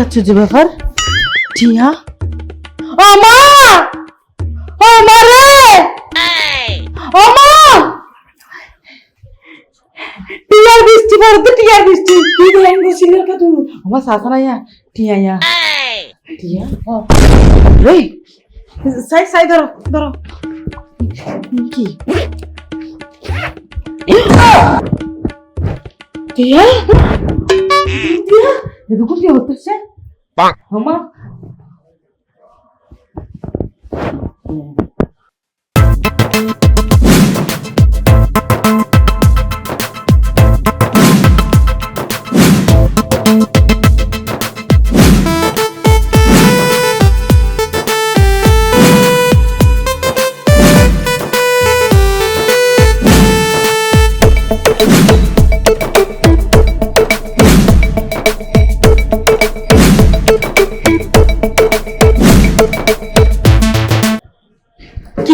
কি আশ্চর্য ব্যাপার? টিয়া? ও মা! ও মা রে! ও মা! টিয়ার বৃষ্টি পড়তে টিয়ার বৃষ্টি। কি দেন গেছিল কে তুমি আমার সাসা না ইয়া টিয়া ইয়া টিয়া? ও। রে সাই সাই, ধরো ধরো। কি? টিয়া? টিয়া? এরকম কি হচ্ছে আমা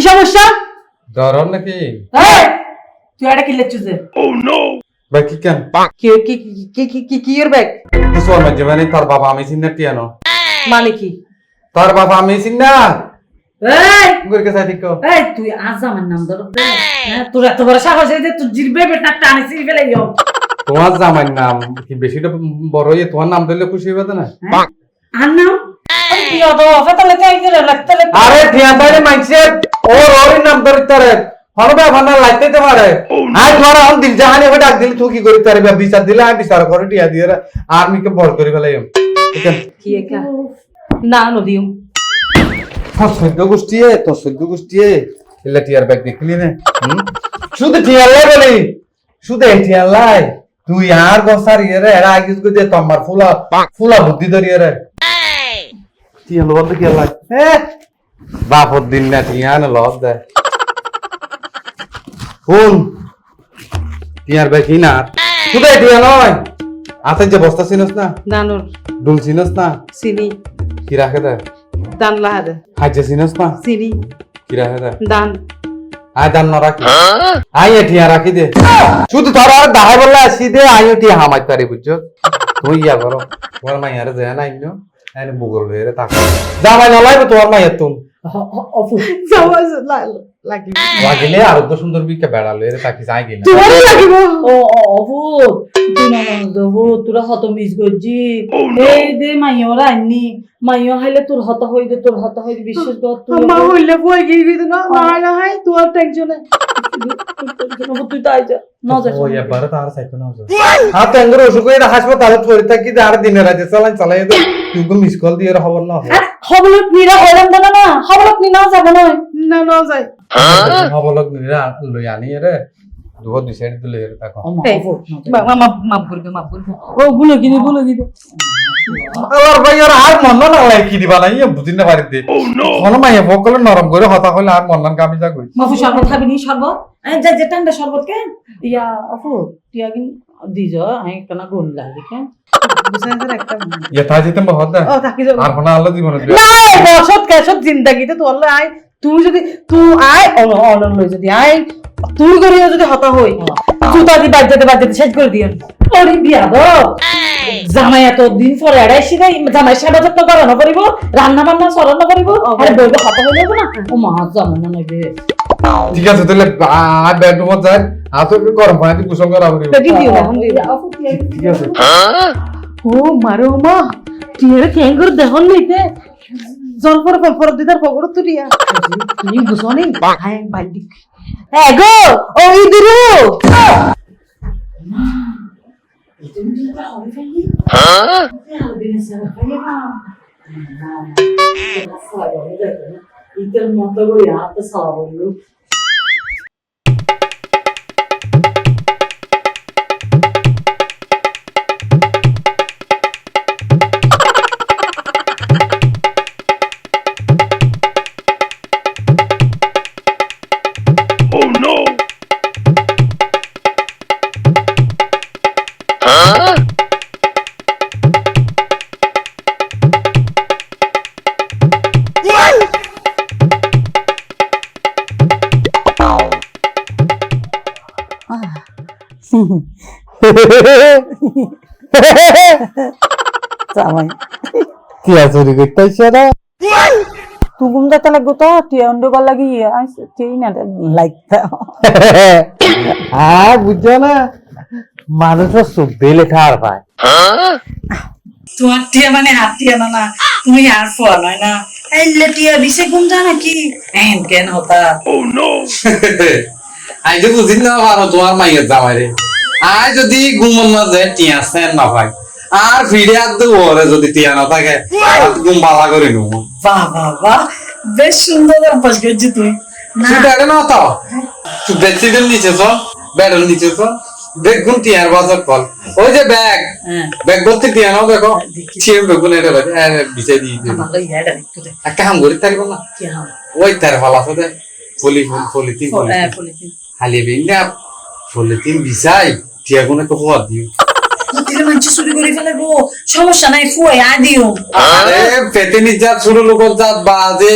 সমস্যা? জ্বর নাকি? এই তুই এটা কি লেচ্ছিস যে ভাই কি কেন? কি কি কি কি কি কি এর ব্যাগ? কিছু আমার জীবনে তার বাবা আমি চিন্না টিয়ানো। মানে কি? তার বাবা আমি চিন্না এই! গুরকে সাথে কো এই তুই আজ আমার নাম ধর। হ্যাঁ তোর এত বড় সাহস এই যে তুই জিরবে বেটা টানি সিরি ফেলে তোমার জামাইর নাম কি বেশিটা বড় হয়ে তোমার নাম ধরলে খুশি হবে না? আর নাম? তুই অত অফে তাহলে তাই করে লাগতে আরে টিয়া ও রোরি নাম ধরে তারে হরবে ভানা লাইতে তে পারে আই ধর আম দিল জাহানি হবে ডাক দিলে তুই কি করি তারে বিচার দিলে আমি বিচার করে টিয়া দিয়ে আর মিকে বড় করে ফেলাই কি একা? না নদিও তোর সৈদ্য গোষ্ঠী এ, তোর সৈদ্য গোষ্ঠী এলা টিয়ার ব্যাগ দেখলি না শুধু টিয়ার লাই বলি শুধু এই টিয়ার লাই। তুই আর গসার ইয়ে রে এরা আগিস গো দিয়ে তোমার ফুলা ফুলা বুদ্ধি ধরিয়ে রে। টিয়া লোদ কি লাই। এ বাপর দিন না টিয়া না লদ শুন টিয়ার ব্যাগ কি না টিয়া নয় আছে যে বস্তা চিনস না? দানোর। ডুল চিনস না? চিনি। কি রাখে দে দান লাহাদে হাজে চিনস না? চিনি। কি রাখে দে দান। আয় দান না রাখি। আয় এঠিয়া রাখি দে। শুধু তোর আর দাহাই বললে আসি দে আয় এঠিয়া হামাই পারি বুঝছ? তুই ইয়া করো। তোমার মাইয়ারে যায় না ইনো এনে বুগল রে তাক জামাই না লাইবে তোমার মাইয়ার তুম অফু যাওয়া লাগি লাগিলে। আর তো সুন্দর বিকে বেড়ালো এর তাকি যাই গিনা তোমারই লাগিব। ও অফু তুই না দেবো তোরা হত মিস এই দে মাইয় হাইলে তোর হত হই দে তোর হত হই বিশ্বাস কর তুই মা হইলে বই গিয়ে গিয়ে না না না হাই তোর টেনশনে তুই তাই যা। না যা ও এবার তার সাইতো না হ্যাঁ এঙ্গর অসুখ হয়ে পড়ে থাকি আর দিনে রাতে চালাই চালাই দে। তুই মিস কল দিয়ে খবর না হবলত নিরা হইলাম না না হবলত নি না যাব না না না যাই। খবর নিরা লই আনি রে দুহ দুই সাইড দিলে এর তাকো মাপ করবে মাপ করবে। ও গুলো কিনে গুলো কিনে আমার ভাই আর আর মন না লাগে কি দিবা না না পারি দে কোন মাইয়া বকলে নরম করে হতা হইলে আর মন না কামি যা কই। মাফু শরবত খাবি নি শরবত? এই যে যে ঠান্ডা শরবত কে? ইয়া আপু টিয়া কিন দিজ আই কেনা গুণ লাগে কে বুঝাইছে একটা ইয়ে তা যেতে মহত দে ও আর কোন আল্লাহ জীবন না। বসত কেসত জিন্দাগিতে তো আল্লাহ আই তুই যদি তুই আয় অন অন লই যদি আয় তুই করে যদি হতা হই জুতা দি বাজতে বাজতে শেষ করে দিও ওরে বিয়া দো জামাই এত দিন পরে এড়াইছি নাই জামাই সেবা যত্ন করানো করিব রান্না বান্না সরানো করিব আরে বইব হতা হই যাবে না ও মা জামাই না নইবে ঠিক আছে তাহলে আর বেডরুমত যাই আর তো গরম পানি গোসল করা হবে পেটি দিও এখন দিও ঠিক আছে ও মারো মা টিয়ারে কেন করে দেহন লইতে জল পরে দিদার পকড় তুলিয়া তুমি বুঝনি হায় বাল্টি হ্যাঁ গো ও ইদুরু ইতের মতো করে হাতে সারা বলল জামাই টিয়া চুরি করতে আইসা না তুগুম লাগবো তো টিয়া লাগি টিয়াই না লাগতা আর বুঝছ না? মানুষের চোখ দিয়ে লেখা আর পায়। তোমার টিয়া মানে হাত টিয়া না না। তুমি আর ফোয়া নয় না। টিয়া বিশে যা নাকি? এন কেন হতা? আই তো বুঝি না পারো তোমার মাইয়ের জামাই রে। আই যদি ঘুমন না যায় টিয়া সেন না পাই আর ফিরে আর তো ওরে যদি টিয়া না থাকে ঘুম বালা করে নুম বাহ বাহ বাহ। বেশ সুন্দর অভ্যাস করছি তুই। ব্যাগে না তো। তুই বেডশিটের নিচে তো ব্যাডের নিচে তো দেখ ঘুম টিয়ার বাজার কল। ওই যে ব্যাগ। হ্যাঁ। ব্যাগ ভর্তি টিয়া নাও দেখো। দেখি। ছিয়ে বেগুন এটা বিছাই দিয়ে দিবি। একটু কাম করি থাকব না? ওই তার ভালো আছে ফলি ফুল ফলি তিন হ্যাঁ পলিথিন। হালি বেন না। ফলি তিন বিছাই টিয়া গুনে তো হওয়া দিও। তিলে মানছি চুরি করে ফেলাবো সমস্যা নাই ফুয়াই আ দিও। আরে পেতে নি জাত ছোট লোক জাত বাজে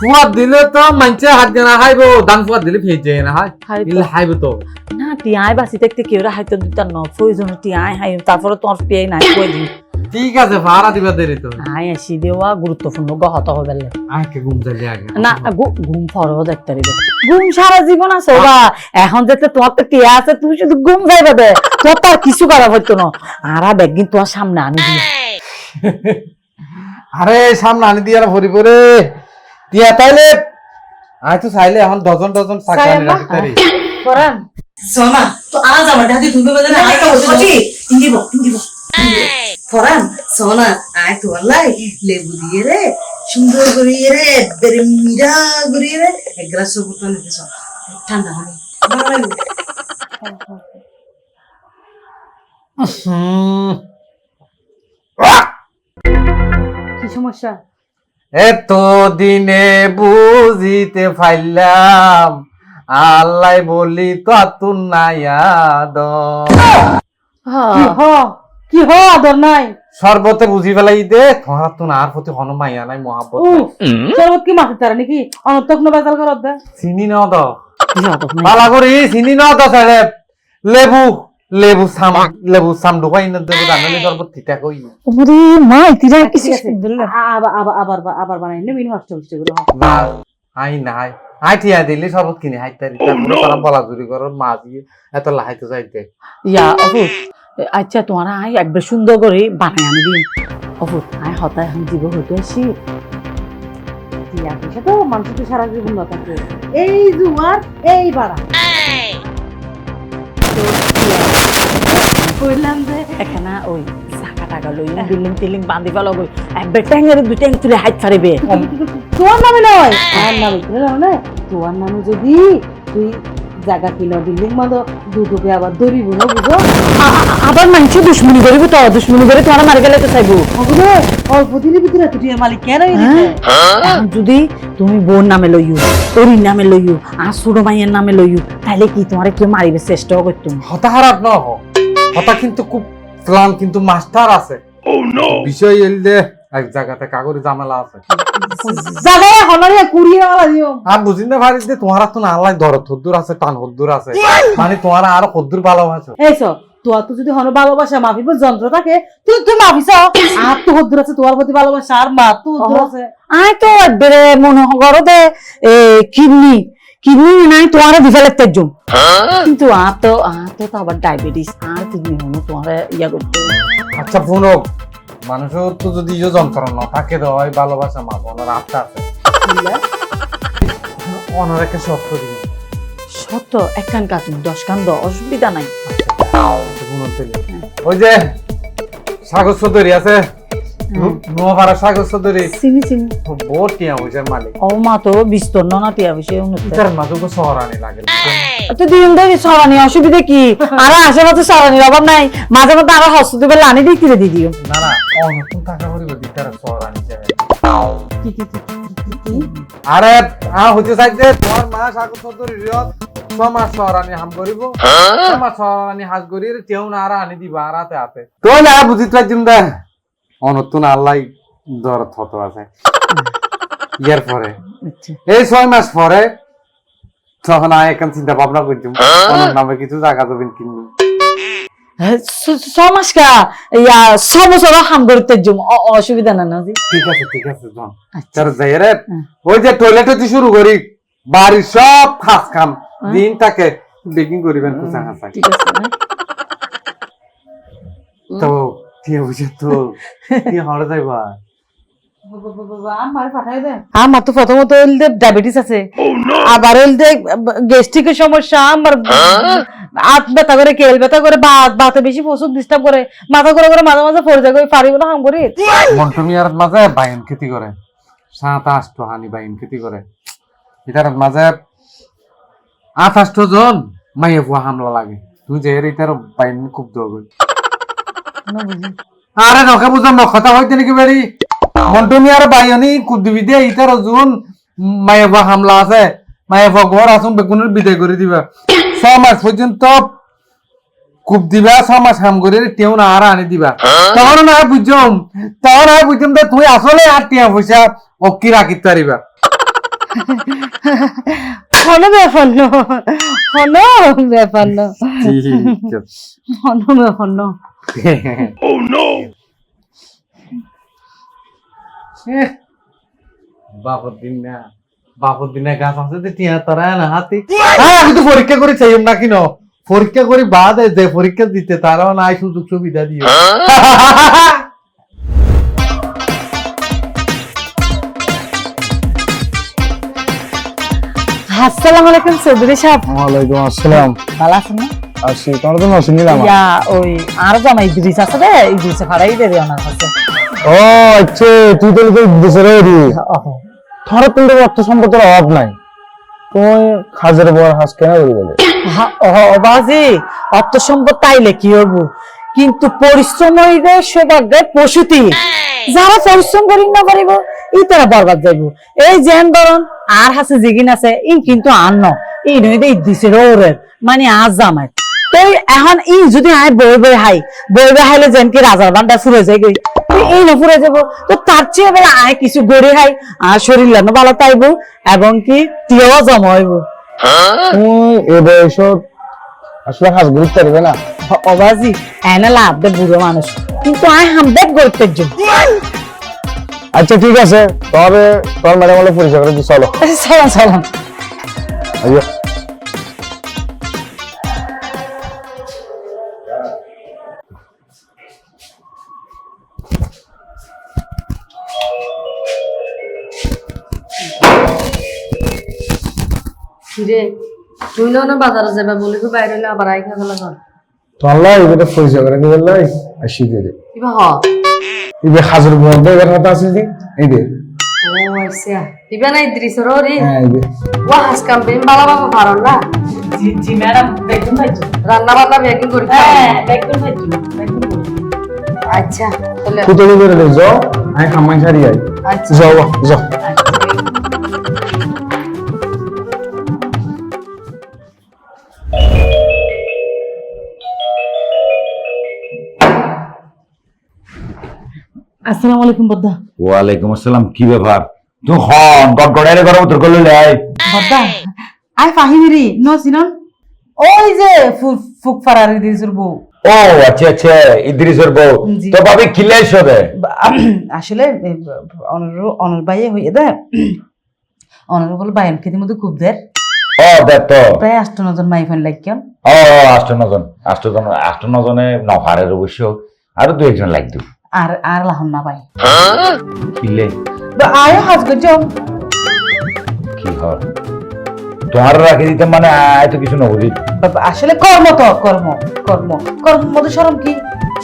ফুয়াদ দিলে তো মানছে হাত জানা হাইবো দান ফুয়াদ দিলে ফেজ যায় না হাই হাই হাইবো তো। না টিয়াই বাসি দেখতে কেউ হাইতে দিতার ন প্রয়োজন টিয়াই হাই তারপরে তোমার পেয়ে নাই কই ঠিক আছে ভাড়া দিবা দেরি তো। আই আসি দেওয়া গুরুত্বপূর্ণ গহত হবে আকে ঘুম যালি আগে। না ঘুম ফরও দেখতে দিবে ঘুম সারা জীবন আছে বা এখন যেতে তোমার তো টিয়া আছে তুমি শুধু ঘুম যাইবে দে। তোর তো কিছু করা হইতো না। আর ব্যাগিন তোমার সামনে আনি দিও। আরে সামনে আনি দিয়ে আর ভরি পরে টিয়া তাইলে আই তো চাইলে এখন ডজন ডজন টাকা আনি রাখতে পারি করান। সোনা তো আজ আমার দাদি তুমি বলে না আইকা বসে বসে ইন্দিব ইন্দিব ফরান সোনা আয় তো আল্লাহ লেবু দিয়ে রে সুন্দর করে রে বেরে মিরা করে রে এক গ্লাস সবুজ পানি দিছ ঠান্ডা পানি। ভালো কি সমস্যা? এত দিনে বুঝিতে পাইলাম আল্লাহ বলি তো তুন নায়াদ কি হ? কি হ আদর নাই? সর্বতে বুঝি ফেলাই দে তোমার তো আর প্রতি হন মাইয়া নাই মহাব্বত নাই। শরবত কি মাথা তারা নাকি? অনর্থক না বেজাল করত দে। চিনি ন দ কি বালা করি চিনি ন দ সাহেব লেবু লেবু সাম লেবু সাম ঢুকাই না দেবো জানালে সর্বত ঠিকা কই। ওরে মা ইতিরা কিছু আবার আবার আবার আবার বানাই নেবেন নষ্ট হচ্ছে করে না আই নাই। আই ঠিয়া দিলে সর্বত কিনে হাইতারি তারপরে তারা বলা চুরি করর মা দিয়ে এত লাহাইতে যাইতে। ইয়া অপু আচ্ছা তোমার আই একবার সুন্দর করে বানাই আনি দিন অপু আই হতায় এখন দিব হইতে আসি। তো মানুষ তো সারা জীবন না থাকে। এই জুয়ার এই বাড়া। কইলাম যে এখানে ওই চাকা টাকা লই বিল্ডিং টিল্ডিং বান্ধি ফেলো গই একবার ট্যাঙ্গের দুই ট্যাঙ্গ তুলে হাইট ফারিবে তোর নামে নয়। আমার নামে তোর নামে নয় তোর নামে যদি তুই জায়গা কিনো বিল্ডিং বাঁধো দুটোকে আবার দড়িব না বুঝো? আবার মানুষ দুশ্মনী করিব তো দুশ্মনী করে তোমার মারি গেলে তো চাইব। অল্প দিনের ভিতরে তুই মালিক কেন? যদি তুমি বোন নামে লইও তোরির নামে লইও আর ছোট মাইয়ের নামে লইও তাহলে কি তোমার কেউ মারিবে চেষ্টাও করতো হতা খারাপ ন হ হতা কিন্তু খুব প্লান কিন্তু মাস্টার আছে। বিষয় এল দে এক জায়গাতে কাগরি ঝামেলা আছে। জায়গায় হনারিয়া কুড়িয়ে আলা দিও। আর বুঝি না পারিস যে তোমার তো না আল্লাহ দরদ হদ্দুর আছে টান হদ্দুর আছে। মানে তোমার আরও হদ্দুর ভালোবাসো এইসো তোর তো যদি হন ভালোবাসা মাফিব যন্ত্র থাকে তুই তুই মাফিস আর তো হদ্দুর আছে তোমার প্রতি ভালোবাসা আর মা তো হদ্দুর আছে। আয় তো একবারে মনে করো দে এ কিডনি কিডনি নাই তোমার দিফালে তেজম কিন্তু আর তো আর তো আবার ডায়াবেটিস আর কিডনি হনো তোমার ইয়া করতে। আচ্ছা শুনক মানুষের তো যদি ইয়ে যন্ত্রণা থাকে তো হয় ভালোবাসা মা ওনার আত্মা আছে। ওনার একটা সত্য দিন। সত্য এক কান দশ কান দ অসুবিধা নাই। ওই যে সাগর চৌধুরী আছে? নোয়াপাড়া সাগর চৌধুরী। চিনি চিনি। বহুত টিয়া হয়েছে মালিক। ও মা তো বিস্তর্ণ না টিয়া বেশি উন্নত ইতার তো শহরানি লাগে তো দিন ধরে সরানি অসুবিধা কি? আর আশেপাশে সরানির অভাব নাই। মাঝে মধ্যে আরও হসপিটাল আনি দিয়ে কিনে দিয়ে দিও। না না অনতুন টাকা করিব দিতার শহরানি যাবে কি কি কি কি, কি আরে আ হচ্ছে চাইতে তোমার মা সাগর রিয়ত ছমাস শহরানি হাম করিব ছমাস শহরানি হাজ করি তেও না আর আনি দিবা আর হাতে হাতে তো না বুঝিত পারছিম দে। অনতুন আল্লাহ দর থত আছে। ইয়ার পরে। আচ্ছা। এই ছয় মাস পরে তখন আমি এখন চিন্তা ভাবনা করছিলাম ওনার নামে কিছু জায়গা জমিন কিনবো। ইয়া হাম করতে জম অসুবিধা না না ঠিক আছে ঠিক আছে জন। আচ্ছা। তার যাই রে ওই যে টয়লেটে তুই শুরু করি বাড়ির সব খাস খাম হ্যাঁ। দিন তাকে বেকিং করিবেন ঠিক আছে হ্যাঁ? তো আমার তো প্রথমত ডায়াবেটিস আছে। আবার হইলে গ্যাস্ট্রিকের সমস্যা আমার হাত ব্যথা করে কেল ব্যথা করে বেশি প্রচুর ডিস্টার্ব করে। মাথা করে করে মাঝে মাঝে পড়ে যায় পারি বলে হাম করি? মাঝে বাইন খেতি করে। সাত আষ্ট হানি বাইন খেতি করে। এটার মাঝে আট আষ্ট জন মাইয়ে হামলা লাগে। তুই যে এর এটার বাইন খুব দৌড় আরে নখে বুঝাম নখতা হইতে নাকি বেরি মন্টু মিয়ার বাইনি খুব দিবি দিয়ে ইটার জুন মাইয়ে ফুয়া হামলা আছে। ফুয়া ঘর আসুন বেগুনের বিদায় করে দিবা। ছ মাস পর্যন্ত খুব দিবা ছ মাস হাম করে তেও না আর আনি দিবা। তখন না বুঝম তখন আর বুঝম যে তুই আসলে আর টিয়া পয়সা অক্কি রাখিতে পারিবা। হনো ব্যাপার ন হনো ব্যাপার ন হনো ব্যাপার ন বাপর দিন না বাপর দিনে গাছ আছে যে টিয়া তারা না হাতি। হ্যাঁ আমি তো পরীক্ষা করে চাইম না? কিনো পরীক্ষা করে বাদ যে পরীক্ষা দিতে তারাও নাই সুযোগ সুবিধা দিও আসসালামু আলাইকুম চৌধুরী সাহেব। ওয়ালাইকুম আসসালাম। ভালো আছেন না? আসি তোমার তো নসিন নিলাম ইয়া ওই আর জামাই ইদ্রিস আছে রে ইদ্রিস ভাড়াই দেবে ওনার কাছে ও আচ্ছা তুই তো লোকের দেশে রে। তোর কিন্তু অর্থ সম্পদের অভাব নাই। তুই খাজের বড় হাঁস কেন বলি বলে হা- বাজি অর্থ সম্পদ তাইলে কি হব কিন্তু পরিশ্রমীদের সৌভাগ্যের প্রসূতি। যারা পরিশ্রম করি না পারিব ই তারা বরবাদ যাইব। এই যেন ধরন আর হাসে জিগিন আছে ই কিন্তু আর ন ই নই দে দিছে ওরের মানে আজ জামাই। তো এখন ই যদি আয় বই বই হাই বই বই হাইলে যেন কি রাজার বান্ডা ফুরে যায় গই এই না ফুরে যাব। তো তার চেয়ে এবার আয় কিছু গড়ে হাই আর শরীর লানো ভালো তাইব এবং কি টিয়াও জমা হইব। তুই এ বয়সত আসলে হাঁস গুরুত্ব পারবে না? অবাজি এনে লাভ দে বুড়ো মানুষ। কিন্তু আয় হামদেক গরিবের জন্য আচ্ছা ঠিক আছে। তবে তোর ম্যাডাম হলে পরিচয় করে চলো। সালাম সালাম আইয়ো। রে তুই না বাজারে যাবে বলি তো বাইরে আবার আই খাওয়া লাগা তোর লাই এবারে পরিচয় করে দিবে লাই আসি দে। রে হ এবার হাজার মধ্যে এবার কথা আছিল দি ইবে দে ও আচ্ছা। ইবে নাই দৃশ্য ররি হ্যাঁ ইবে দে ও হাস কাম বেম বালা বাবা পারন না। জি জি ম্যাডাম বেগুন ভাইজি রান্না বান্না বেকিং করি হ্যাঁ বেগুন বেগুন আচ্ছা তাহলে কুতলি করে দে যাও। আমি খামাই ছাড়ি আই। আচ্ছা। যাও যাও। আসসালামু আলাইকুম বদ্দা। ওয়ালাইকুম আসসালাম কি ব্যাপার? তুই হন গরম তোর করলে লাই বদ্দা আই ফাহিমিরি নো সিনন। ওই যে ফুক ফারারি বউ। ও আচ্ছা আচ্ছা ইদ্রিসের বউ। তো ভাবি সবে আসলে অনর অনর বাইয়ে হইয়ে দে। অনারেবল খেতে মধ্যে খুব দের। ও দেখ তো। প্রায় আষ্ট নজন মাই ফোন লাগিয়ান ও আষ্ট নজন আষ্ট জন আষ্ট নজনে নহারের অবশ্য আরও দু একজন লাগতো আর আর লাহন না পাই খিলে আয় হাজ গজো কি হয়? তোমার রাখি দিতে মানে আয় তো কিছু নবুঝি আসলে কর্ম তো কর্ম কর্ম। কর্ম মধ্যে সরম কি?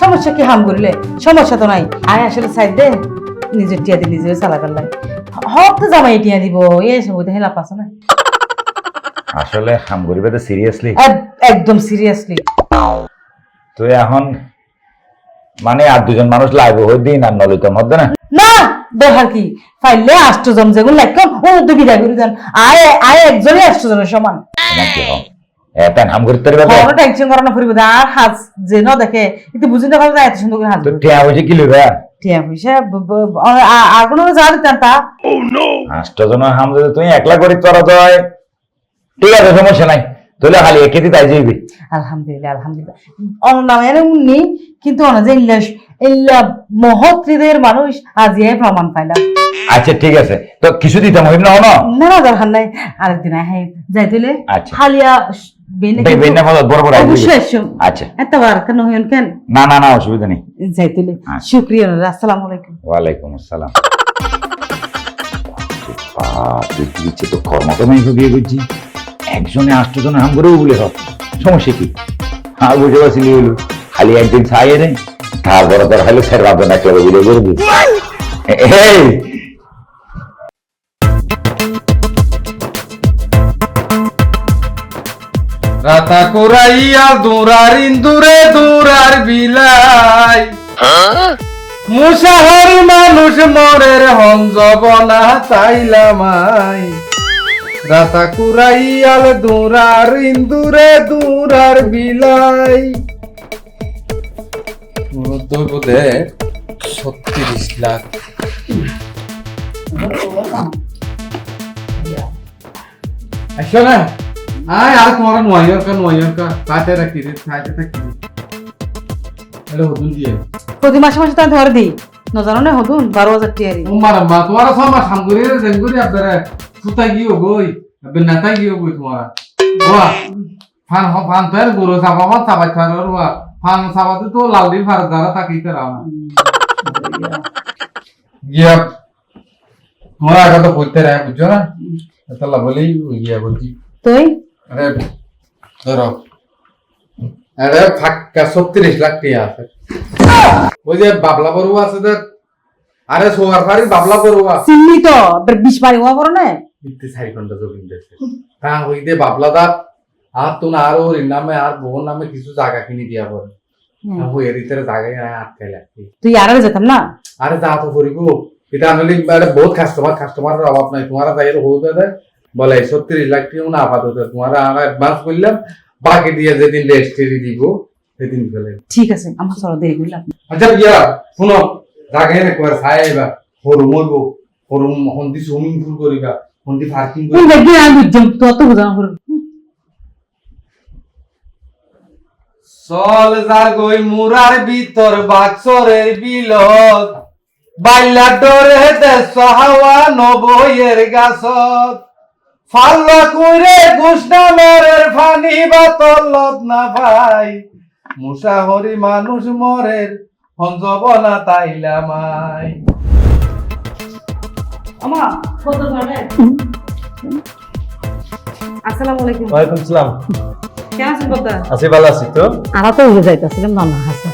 সমস্যা কি হাম করিলে? সমস্যা তো নাই। আয় আসলে সাইড দে নিজের টিয়া দি নিজের চালা করলাই হক তো জামাই টিয়া দিব এই সব হেলা পাস না। আসলে হাম করিবে তো সিরিয়াসলি এক- একদম সিরিয়াসলি তো এখন মানে আর দুজন মানুষ লাগবে ওই দিন আর নলিতার মধ্যে না। না দেখার কি? ফাইলে আষ্টজন যেগুলো লাগতাম ও তো বিদায় করে দেন। আয় আয় একজনই আষ্টজনের সমান। এটা হাম করতে পারবে? কোনো টেনশন করানো ফুরিব আর হাজ যে ন দেখে একটু বুঝি না পারবে এত সুন্দর করে হাজ তো টিয়া বুঝে কি লইবা? টিয়া ব- আর- আর- আর কোনো যা দিতাম তা। আষ্ট জন হাম যদি তুমি একলা করি তোরা যায়। ঠিক আছে সমস্যা নাই। তাহলে খালি একে দিতে আই যাইবি। আলহামদুলিল্লাহ আলহামদুলিল্লাহ। উন্নি কিন্তু অন যে ইল্লা ইল্লা মহৎ হৃদয়ের মানুষ আজ এ প্রমাণ পাইলাম। আচ্ছা ঠিক আছে। তো কিছু দিতাম হইব না না না না দরকার নাই। আরেকদিন হ্যাঁ যাই তুলে। আচ্ছা। আচ্ছা। এত বার কেন হইন কেন? না না না অসুবিধা নেই। যাই তুলে। শুক্রিয়া আসসালামু আলাইকুম। ওয়ালাইকুম আসসালাম। তুই কি তো কর্মকর্মাই বিয়ে করছি একজনে আষ্টজনে হাম করেও বলে সব সমস্যা কি? হ্যাঁ বুঝে পারছিলি হইল খালি একদিন ছাই এনে, তারপরে তোর খালি স্যার ভাববেন এক লগে বিয়ে করবি রাতা কোরাইয়া দৌড়ার ইন্দুরে দৌড়ার বিলাই। মুসাহার মানুষ মরের হঞ্জবনা চাইলামাই রাতা কুরাইয়াল দৌড়ার ইন্দুরে দৌড়ার বিলাই। বোধে ছত্রিশ লাখ। আসো না? আয় আর তোমার নয়র কা নয়র কা কাটে রাখি রে রাখি হ্যালো হুদুন দিয়ে। প্রতি মাসে মাসে তাই ধরে দিই ন জানো না হদুন বারো হাজার টিয়ারি তোমার মা তোমার সব মা সামগুরি রে জেঙ্গুরি আপনারা সুতা গিয়ে গই আবে নাতা গিয়ে গই তোমার। ওয়া ফান হ ফান তো গুরু সাবা মা সাবা ছাড়র ওয়া ফান সাবা তো লাউডি ফার দ্বারা তাকি তারা গিয়া তোমার আগে তো কইতে রে বুঝছ না? তাহলে বলেই গিয়া বলছি। তুই? আরে ধরো। আরে ফাক্কা ছত্রিশ লাখ টাকা আছে। ওই যে বাবলা বড়ুয়া আছে আরে সোয়ার ফারি বাবলা বড়ুয়া। চিনলি তো বিষ মারি হওয়া পড়ো না ঘণ্টা জমিন দিয়েছে। তা হই দে বাবলা দা আর তো না আর ওর নামে আর বোন নামে কিছু জায়গা কিনে দিয়া এর জায়গায় আটকাই লাগছে তুই আর যেতাম না? আরে যা তো করিব এটা আমি বহুত কাস্টমার কাস্টমারের অভাব নাই। তোমার যাই হয়ে যাবে বলে ছত্রিশ লাখ না আপাতত তোমার আমরা অ্যাডভান্স করলাম বাকি দিয়ে যেদিন রেজিস্ট্রি দিব। সেদিন ফেলে ঠিক আছে আমার চলো দেরি করলাম আচ্ছা ইয়া শুনো একবার এবার সরু মরব সরু হন্দি সুইমিং পুল করিবা হন্দি পার্কিং তুই করিবা দেখবি আমি বুঝলাম তো অত বোঝানো করো চল যার গই মুরার ভিতর বাক্সরের বিলত বাইলা ডরে দেশ হাওয়া নবইয়ের গাছত। ফাল্লা কইরে গুষ্ণা মেরের ফানি বা তল্লত না ভাই মুসাহরি মানুষ মরের হঞ্জবনা তাইলা মাই। আমা কত ধরে আসসালামু আলাইকুম। ওয়ালাইকুম সালাম। কেমন আছেন বদ্দা আছি ভালো আছি তো? আমরা তো উড়ে যাইতেছিলাম নানা হাসে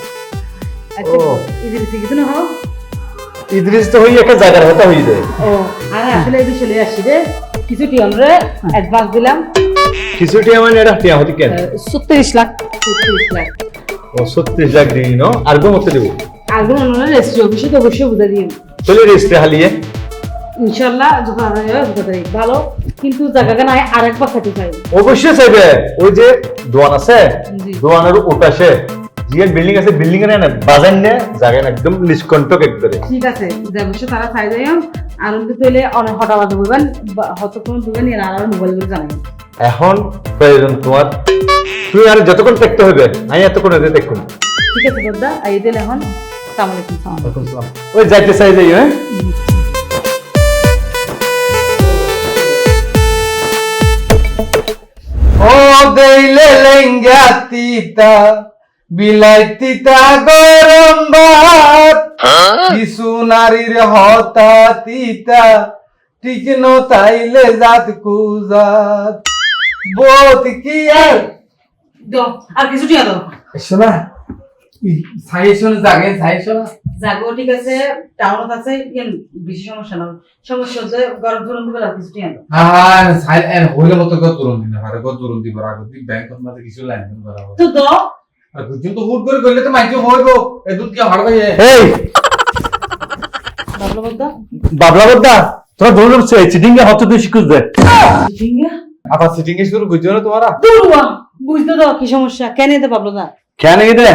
ও। ইদির কিছু না হোক ইদ্রিস তো হই একটা জায়গার হতা হই যায়। ও আরে আসলে এই বিষয়ে আসছি রে। কিছু টিয়ন রে অ্যাডভান্স দিলাম। কিছুটি আমার এটা টিয়া হতি কেন? ছত্রিশ লাখ ছত্রিশ লাখ। ও ছত্রিশ লাখ দিই ন আর গো মতো দেবো মনে রেজিস্ট্রি অফিসে তো বুঝে দিন চলে হালিয়ে। ইনশাল্লাহ যখন যাব ভালো কিন্তু নাই আরেকবার খাইতে চাই অবশ্যই চাইবে। ওই যে দোয়ান আছে। দোয়ানের যে বিল্ডিং আছে বিল্ডিং এর না বাজার নে জায়গা একদম নিষ্কণ্টক একবারে। ঠিক আছে যে অবশ্যই তারা চাই যাই আর কিন্তু পেলে অনেক হঠাৎ বলবেন হয়তো কোনো দুবেন আর আর মোবাইল করে জানাবেন এখন প্রয়োজন তোমার তুই আর যতক্ষণ দেখতে হবে আমি এতক্ষণ এদের দেখুন ঠিক আছে বদ্দা এই দিন এখন সালাম আলাইকুম সালাম ওই যাইতে চাই যাই হ্যাঁ? ও দেইলে লেঙ্গা তিতা বিলাই তিতা গরম ভাত। কিছু নারীর হতা তিতা টিকন তাইলে জাত কুজাত। বোত কি আর আর কিছু টিয়া দাও। শোনা সাইশন জাগে সাইশন যাগো ঠিক আছে টাউনত আছে বেশি সমস্যা না। সমস্যা হচ্ছে গরম ধরুন দিবে আর কিছু টিয়া দাও। আর সাই এর হইলে মতো গত তুরন দিন পারে গত তুরন দিব রাখো তুই ব্যাংকত মাঝে কিছু লাইন বরাবর তো দাও। আর বুঝুন তো হুট করে গেলে তো মাইকে হইব। এ দুধ কি হাড় এই! বাবলু বদ্দা বাবলা বদ্দা তোরা দৌড় উঠছে চিটিং হচ্ছে তুই শিখুস দে। ঠিঙ্গা আবার সিটিং শুরু করছ তোমারা? দুরুয়া বুঝতে দাও কি সমস্যা। কেন এতে বাবলু দা কেন এদে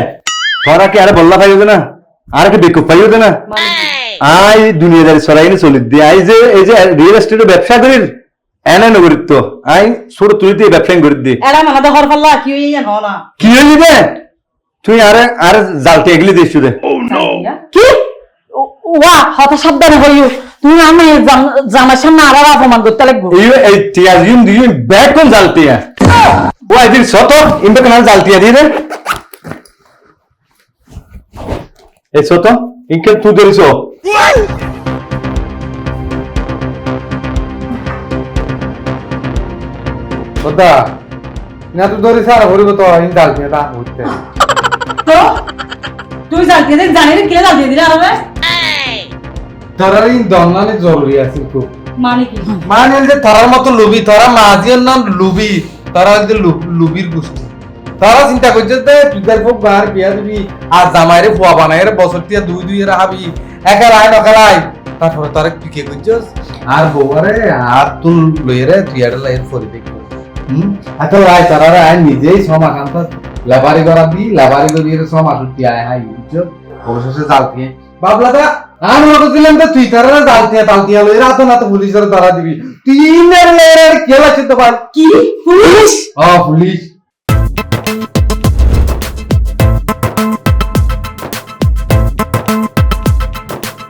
তোরা কি আরে বল্লা পাইবে না আর কি বেকুব পাইবে না আই দুনিয়াদারি সরাই নি চলি দি আই যে এই যে রিয়েল এস্টেটের ব্যবসা করির এনে নগরিত তো আই ছোট তুই দিয়ে ব্যবসা করে দি এরা মানে হর পাল্লা কি হই জানো না। কি হইলি রে তুই আরে আরে জালতে এগলি দিস রে কি? ওয়া হত সাবধানে হইও তুমি আমি জাম- জামার সামনে আবার অপমান করতে লাগবো। এই এই টিয়া দিন দি। রে এই সত ইনকে তুই না হরিব তো ইন হইতে। তো জানতে দেখ জানি রে কে জানতে দিলে আরে তারা ইন জরুরি আছে খুব মানে কি? মানে যে তারার মতো লুবি তারা মাঝির নাম লুবি। তারা হচ্ছে লুবির গোষ্ঠী তারা চিন্তা করছে যে, তুই তার খুব গার বিয়া দিবি? আর জামাইরে ফুয়া বানাই বছর টিয়া দুই দুই এর হাবি একা লাই নকালাই তারপরে তারা কে করছিস আর বউরে আর তুল লইয়ে রে তুই এটা লাইয়ের পরে দেখবি হুম? এত লাই তারা রে আয় নিজেই সমা কান্ত লেবারি করা দি লেবারি করি রে সমা সুটি আয় হাই বুঝছ অবশেষে জাল দিয়ে বাবলা দা আর মনে দিলাম তো তুই তারা দালতিয়া দালতিয়া লই রাত না তো পুলিশের দ্বারা দিবি। তুই ইনের লইয়ে কে লাগছে তো কি? পুলিশ? ও পুলিশ।